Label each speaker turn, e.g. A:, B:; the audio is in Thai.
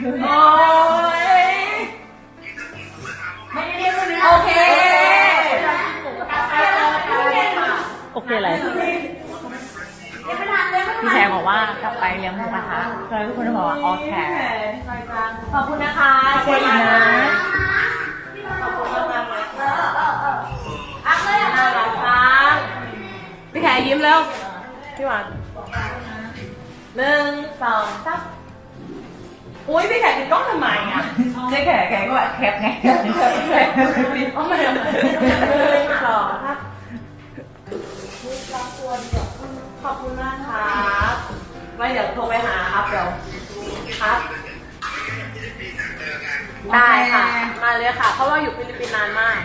A: โอเคโอ
B: เคอเคเลย
A: พี่แชร์บอกว่ากลับไปเลี้ยงหมูกระทะเลยทุกคนบอกว่าโอเค
B: ขอบคุณนะคะเชียร์อีกนะ
C: พี่แขยิ้มแล้วพี่หวาน
B: หนึ่งสองส
C: อุ้ยพี่แขกินกล้องทำไมอะ
A: เจ๊แก่แก่ก็แบบแคปไง
C: เอาใหม่เอาใหม่
B: หนึ่งสองครับขอบคุณมากครับไว้เดี๋ยวโทรไปหาครับเดี๋ยวครับ ได้ค่ะ มาเลยค่ะ เพราะว่าอยู่ฟิลิปปินส์นานมาก